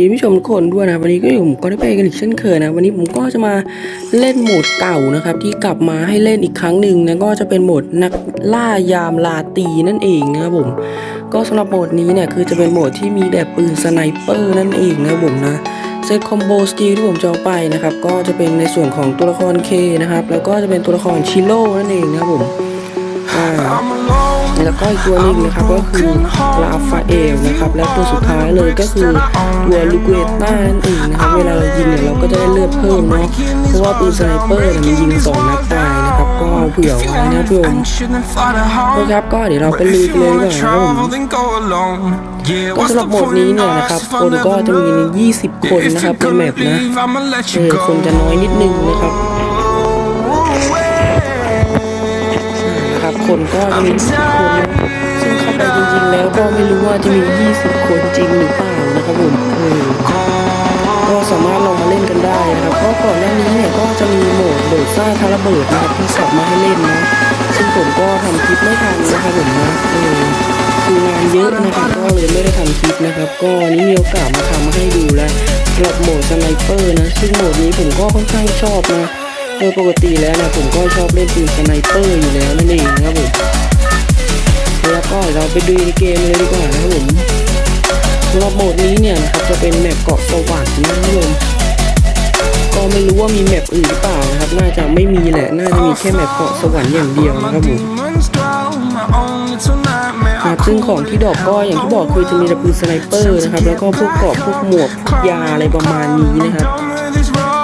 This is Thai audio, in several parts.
ดีผู้ชมทุกคนด้วยนะวันนี้ก็อยู่ผมก็ได้ไปกันอีกเช่นเคยนะวันนี้ผมก็จะมาเล่นโหมดเก่านะครับ ที่กลับมาให้เล่นอีกครั้งหนึ่งนะก็จะเป็นโหมดนักล่ายามลาตีนั่นเองนะครับผมก็สำหรับโหมดนี้เนี่ยคือจะเป็นโหมดที่มีแต่ปืนสไนเปอร์นั่นเองนะครับผมนะเซตคอมโบสกิลที่ผมจะเอาไปนะครับก็จะเป็นในส่วนของตัวละครเคนะครับแล้วก็จะเป็นตัวละครชิโร่นั่นเองนะครับผมอ่า แล้วก็อีกตัวหนึ่งนะครับก็คือลาฟาเอลนะครับและตัวสุดท้ายเลยก็คือตัวลูกเวต้านั่นเองนะครับเวลาเรายิงเนี่ยเราก็จะได้เลือดเพิ่มเนาะเพราะว่าปืนสไนเปอร์เนี่ยมันยิงสองนัดตายนะครับก็เผื่อไว้นะพี่ผมโอเคครับก็เดี๋ยวเราไปลุยกันเลยดีกว่านะครับผมก็สำหรับโหมดนี้เนี่ยนะครับคนก็จะมี 20 คนนะครับในแมปนะเออคนจะน้อยนิดนึงนะครับ คนก็จะมี10คน ซึ่งเข้าไปจริงๆแล้วก็ไม่รู้ว่าจะมี 20 คนจริงหรือเปล่านะครับผมเออก็สามารถลองมาเล่นกันได้นะครับเพราะก่อนหน้านี้เนี่ยก็จะมีโหมดโดดซ่าทาระเบิดนะครับที่กลับมาให้เล่นนะ ซึ่งผมก็ทำคลิปไม่ทันนะครับผมนะเออคืองานเยอะนะครับก็เลยไม่ได้ทำคลิปนะครับ ก็นี้มีโอกาสมาทำให้ดูแล้วสำหรับโหมดสไนเปอร์นะ ซึ่งโหมดนี้ผมก็ค่อนข้างชอบนะโดยปกติแล้วนะผมก็ชอบเล่นปืนสไนเปอร์อยู่แล้ว เราไปดูในเกมเลยดีกว่านะครับผมสำหรับโหมดนี้เนี่ยนะครับจะเป็นแมปเกาะสวรรค์นะทุกคนก็ไม่รู้ว่ามีแมปอื่นหรือเปล่านะครับ น่าจะไม่มีแหละ น่าจะมีแค่แมปเกาะสวรรค์อย่างเดียวนะครับผมครับซึ่งของที่ดอกก็อย่างที่บอกคือจะมีแต่ปืนสไนเปอร์นะครับ แล้วก็พวกเกราะพวกหมวกพวกยาอะไรประมาณนี้นะครับ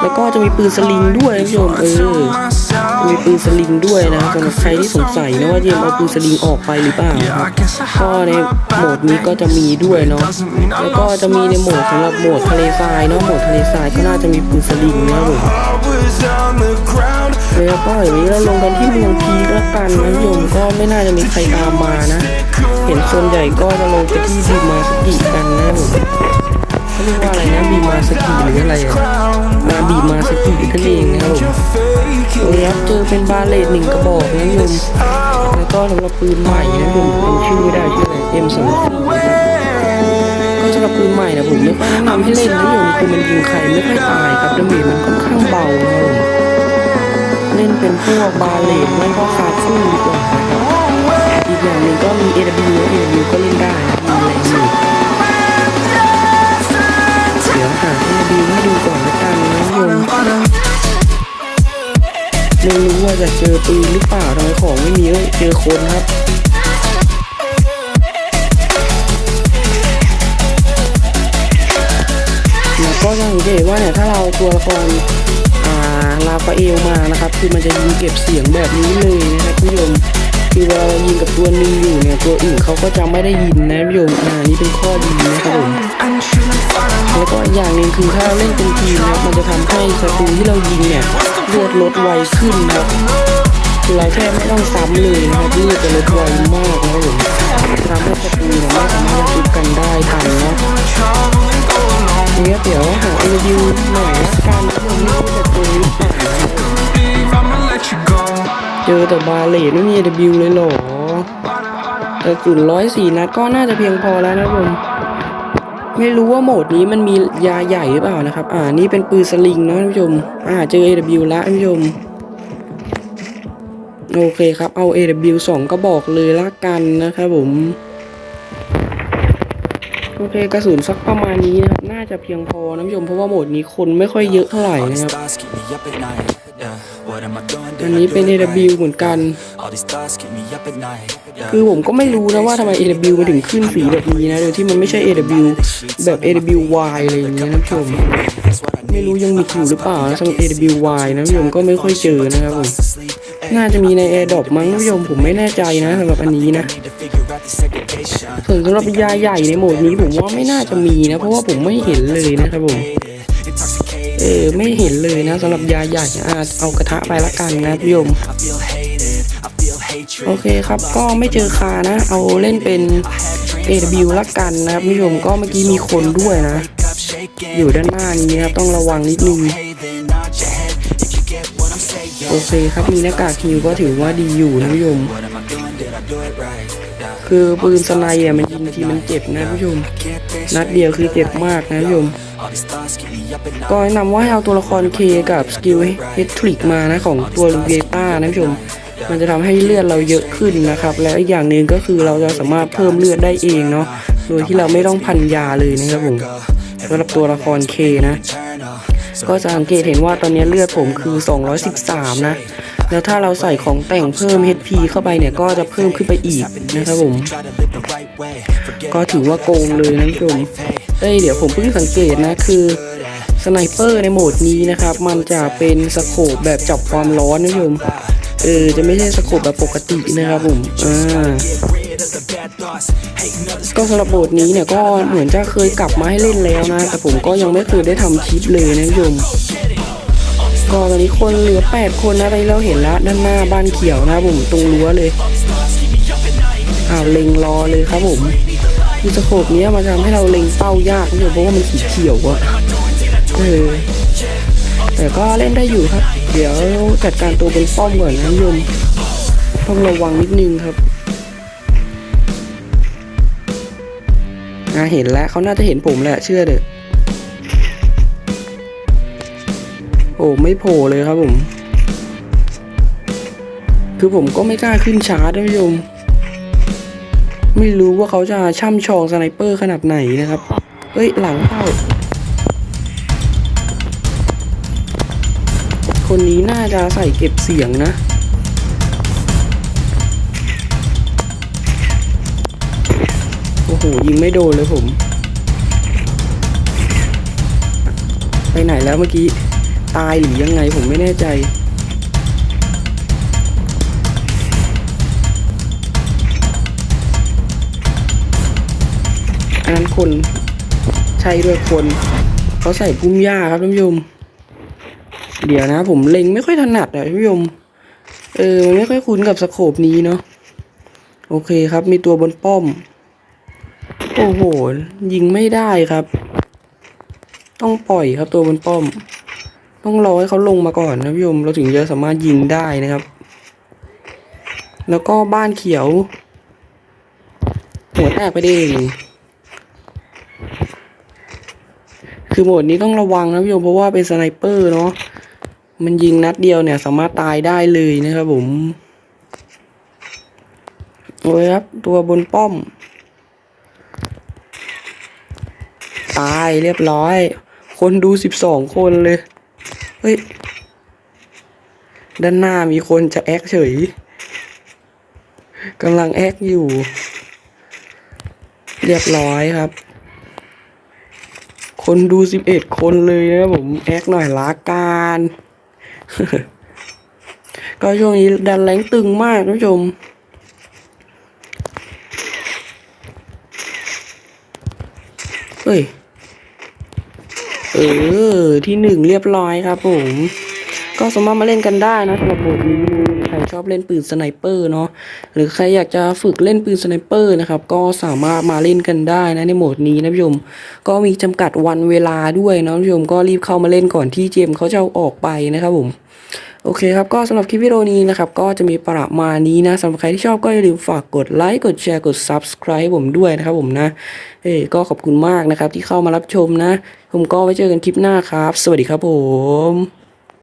แล้วก็จะมีปืนสลิงด้วยนะผู้ชมเออมีปืนสลิงด้วยนะครับสำหรับใครที่สงสัยนะว่าเจมเอาปืนสลิงออกไปหรือเปล่าครับก็ในโหมดนี้ก็จะมีด้วยเนาะแล้วก็จะมีในโหมดสำหรับโหมดทะเลทรายเนาะโหมดทะเลทรายก็น่าจะมีปืนสลิงนะครับผมแล้วก็อย่างนี้เราลงกันที่เมืองพีคละกันนะโยมก็ไม่น่าจะมีใครตามมานะ เห็นส่วนใหญ่ก็จะลงไปที่บีมาสกิกันนะผม เขาเรียกว่าอะไรนะบีมาสกิหรืออะไรอะมาบีมาสกินั่นเองนะครับผมโอ้ยครับเจอเป็นบาเลตหนึ่งกระบอกนะโยมแล้วก็สำหรับปืนใหม่นะผมผมชื่อไม่ได้ชื่ออะไร M สองก็สำหรับปืนใหม่นะผมไม่ค่อยแนะนำให้เล่นนะโยมคือมันยิงใครไม่ค่อยตายครับดาเมจมันค่อนข้างเบานะผมเล่นเป็นพวกบาเลตไม่ก็คาฟูดีกว่านะครับอีกอย่างหนึ่งก็มี AW AW ก็เล่นได้นะมีแรง หนึ่งเดี๋ยวหา AW ให้ดูก่อนละกันนะโยมไม่รู้ว่าจะเจอปืนหรือเปล่าทำไมของไม่มีเอ้ยเจอคนครับแล้วก็ยังสังเกตว่าเนี่ยถ้าเราตัวละครอ่าลาฟาเอลมานะครับ คือมันจะยิงเก็บเสียงแบบนี้เลยนะครับผู้ชมคือเวลาเรายิงกับตัวหนึงอยู่เนี่ยตัวอื่นเขาก็จะไม่ได้ยินนะผู้ชมอ่านี่เป็นข้อดีนะครับผม แล้วก็อีกอย่างหนึ่งคือถ้าเราเล่นเป็นทีมนะครับมันจะทำให้ศัตรูที่เรายิงเนี่ยเลือดลดไวขึ้นนะครับคือเราแค่ไม่ต้องซ้ำเลยนะครับเลือดจะลดไวมากนะครับผมทำให้ศัตรูเนี่ยไม่สามารถจะทุบกันได้ทันนะทีนี้เดี๋ยวหาเอวิวหน่อยละกันที่ผมไม่รู้จะเจอหรือเปล่าเจอแต่บาเลตไม่มีเอวิวเลยหรอแต่กลุ่นร้อยสี่นัดก็น่าจะเพียงพอแล้วนะครับผม ไม่รู้ว่าโหมดนี้มันมียาใหญ่หรือเปล่านะครับ อ่า นี่เป็นปืนสลิงนะท่านผู้ชม อ่า เจอ AW ละท่านผู้ชม โอเคครับ เอา AW สองก็บอกเลยละกันนะครับผม โอเค กระสุนสักประมาณนี้นะครับ น่าจะเพียงพอนะท่านผู้ชม เพราะว่าโหมดนี้คนไม่ค่อยเยอะเท่าไหร่นะครับ อันนี้เป็น AW เหมือนกัน คือผมก็ไม่รู้นะว่าทำไม AW มันถึงขึ้นสีแบบนี้นะ โดยที่มันไม่ใช่ AW แบบ AWY อะไรอย่างเงี้ยนะผู้ชม ไม่รู้ยังมีอยู่หรือเปล่านะสำหรับ AWY นะผู้ชมก็ไม่ค่อยเจอนะครับผม น่าจะมีใน AirDrop มั้งผู้ชมผมไม่แน่ใจนะสำหรับอันนี้นะส่วนสำหรับยาใหญ่ในโหมดนี้ผมว่าไม่น่าจะมีนะ เพราะว่าผมไม่เห็นเลยนะครับผม ออไม่เห็นเลยนะสำหรับยาใหญ่อาจเอากระทะไปละกันนะผู้ชมโอเคครับก็ไม่เจอคานะ เอาเล่นเป็น AW ละกันนะครับผู้ชมก็เมื่อกี้มีคนด้วยนะ อยู่ด้านหน้านี้นะครับต้องระวังนิดนึงโอเคครับมีหน้ากากฮิวก็ถือว่าดีอยู่นะผู้ชม คือปืนสไนด์อะมันยิงทีมันเจ็บนะผู้ชม นัดเดียวคือเจ็บมากนะผู้ชม ก็แนะนำว่าให้เอาตัวละครเคกับสกิลเฮดทริกมานะของตัวลูเวต้านะผู้ชม มันจะทำให้เลือดเราเยอะขึ้นนะครับ แล้วอีกอย่างหนึ่งก็คือเราจะสามารถเพิ่มเลือดได้เองเนาะ โดยที่เราไม่ต้องพันยาเลยนะครับผมสำหรับตัวละครเคนะ ก็จะสังเกตเห็นว่าตอนนี้เลือดผมคือ 213 นะ แล้วถ้าเราใส่ของแต่งเพิ่ม HP เข้าไปเนี่ยก็จะเพิ่มขึ้นไปอีกนะครับผม ก็ถือว่าโกงเลยนะผู้ชมเอ้ยเดี๋ยวผมเพิ่งสังเกตนะคือสไนเปอร์ในโหมดนี้นะครับ มันจะเป็นสโคปแบบจับความร้อนนะผู้ชมเออจะไม่ใช่สโคปแบบปกตินะครับผมอ่าก็สำหรับโหมดนี้เนี่ยก็เหมือนจะเคยกลับมาให้เล่นแล้วนะ แต่ผมก็ยังไม่เคยได้ทำคลิปเลยนะผู้ชม ก็ตอนนี้คนเหลือ 8 คนนะตอนนี้เราเห็นแล้วด้านหน้าบ้านเขียวนะผมตรงรั้วเลยอ้าวเล็งรอเลยครับผมคือสโคปเนี้ยมันทำให้เราเล็งเป้ายากนะเพราะว่ามันสีเขียวอะเออแต่ก็เล่นได้อยู่ครับ เดี๋ยวจัดการตัวบนป้อมก่อนนะโยมต้องระวังนิดนึงครับอ่าเห็นแล้วเขาน่าจะเห็นผมแหละเชื่อเถอ อ้ไม่โผล่เลยครับผม คือผมก็ไม่กล้าขึ้นชาร์จนะผู้ชมไม่รู้ว่าเขาจะช่ำชองสไนเปอร์ขนาดไหนนะครับ เอ้ยหลังเข้า คนนี้น่าจะใส่เก็บเสียงนะ โอ้โห ยิงไม่โดนเลยผม ไปไหนแล้วเมื่อกี้ ตายหรือยังไงผมไม่แน่ใจ อันนั้นคน ใช่ด้วยคนเขาใส่พุ่มหญ้าครับท่านผู้ชมเดี๋ยวนะ ผมเล็งไม่ค่อยถนัดอะท่านผู้ชมเออมันไม่ค่อยคุ้นกับสโคปนี้เนาะโอเคครับ มีตัวบนป้อม โอ้โห ยิงไม่ได้ครับ ต้องปล่อยครับตัวบนป้อม ต้องรอให้เขาลงมาก่อนนะพี่ยมเราถึงจะสามารถยิงได้นะครับ แล้วก็บ้านเขียว หัวแตกไปได้เองคือโหมดนี้ต้องระวังนะพี่ยมเพราะว่าเป็นสไนเปอร์เนาะมันยิงนัดเดียวเนี่ย สามารถตายได้เลยนะครับผมโอ้ยครับ ตัวบนป้อม ตายเรียบร้อย คนดูสิบสองคนเลย เฮ้ย ด้านหน้ามีคนจะแอคเฉยกำลังแอคอยู่ เรียบร้อยครับ คนดูสิบเอ็ดคนเลยนะผมแอคหน่อยละการก็ช่วงนี้ดันแรงตึงมากท่านผู้ชม เฮ้ย เออ ที่หนึ่งเรียบร้อยครับผม ก็สามารถมาเล่นกันได้นะสำหรับโหมดนี้ใครชอบเล่นปืนสไนเปอร์เนาะหรือใครอยากจะฝึกเล่นปืนสไนเปอร์นะครับ ก็สามารถมาเล่นกันได้นะในโหมดนี้นะผู้ชมก็มีจำกัดวันเวลาด้วยนะผู้ชมก็รีบเข้ามาเล่นก่อนที่เจมเขาจะเอาออกไปนะครับผม โอเคครับ ก็สำหรับคลิปวิดีโอนี้นะครับ ก็จะมีประมาณนี้นะสำหรับใครที่ชอบก็อย่าลืมฝากกดไลค์กดแชร์กด Subscribe ให้ผมด้วยนะครับผมนะเอ้ก็ขอบคุณมากนะครับที่เข้ามารับชมนะ ผมก็ไว้เจอกันคลิปหน้าครับ สวัสดีครับผม